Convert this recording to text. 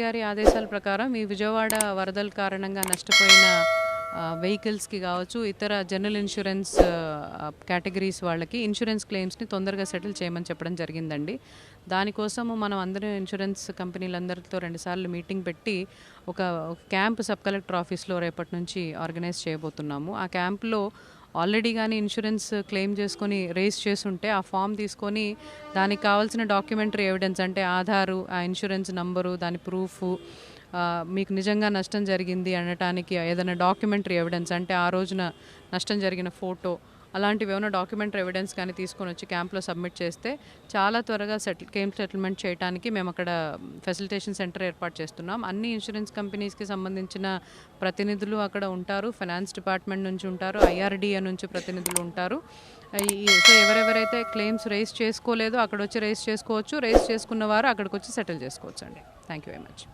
గారి ఆదేశాల ప్రకారం ఈ విజయవాడ వరదల కారణంగా నష్టపోయిన వెహికల్స్కి కావచ్చు ఇతర జనరల్ ఇన్సూరెన్స్ కేటగిరీస్ వాళ్ళకి ఇన్సూరెన్స్ క్లెయిమ్స్ని తొందరగా సెటిల్ చేయమని చెప్పడం జరిగిందండి. దానికోసము మనం అందరూ ఇన్సూరెన్స్ కంపెనీలందరితో రెండుసార్లు మీటింగ్ పెట్టి ఒక క్యాంప్ సబ్ కలెక్టర్ ఆఫీస్లో రేపటి నుంచి ఆర్గనైజ్ చేయబోతున్నాము. ఆ క్యాంప్లో ఆల్రెడీ కానీ ఇన్సూరెన్స్ క్లెయిమ్ చేసుకొని రేస్ చేసుంటే ఆ ఫామ్ తీసుకొని దానికి కావాల్సిన డాక్యుమెంటరీ ఎవిడెన్స్ అంటే ఆధారు ఆ ఇన్సూరెన్స్ నంబరు దాని ప్రూఫ్ మీకు నిజంగా నష్టం జరిగింది అనటానికి ఏదైనా డాక్యుమెంటరీ ఎవిడెన్స్ అంటే ఆ రోజున నష్టం జరిగిన ఫోటో అలాంటివి ఏమైనా డాక్యుమెంటరీ ఎవిడెన్స్ కానీ తీసుకొని వచ్చి క్యాంప్లో సబ్మిట్ చేస్తే చాలా త్వరగా సెటిల్ క్లెయిమ్ సెటిల్మెంట్ చేయడానికి మేము అక్కడ ఫెసిలిటేషన్ సెంటర్ ఏర్పాటు చేస్తున్నాం. అన్ని ఇన్సూరెన్స్ కంపెనీస్కి సంబంధించిన ప్రతినిధులు అక్కడ ఉంటారు. ఫైనాన్స్ డిపార్ట్మెంట్ నుంచి ఉంటారు. ఐఆర్డిఏ నుంచి ప్రతినిధులు ఉంటారు. సో ఎవరెవరైతే క్లెయిమ్స్ రేస్ చేసుకోలేదో అక్కడ వచ్చి రేస్ చేసుకోవచ్చు. రేస్ చేసుకున్న వారు అక్కడికి వచ్చి సెటిల్ చేసుకోవచ్చు అండి థ్యాంక్ యూ వెరీ మచ్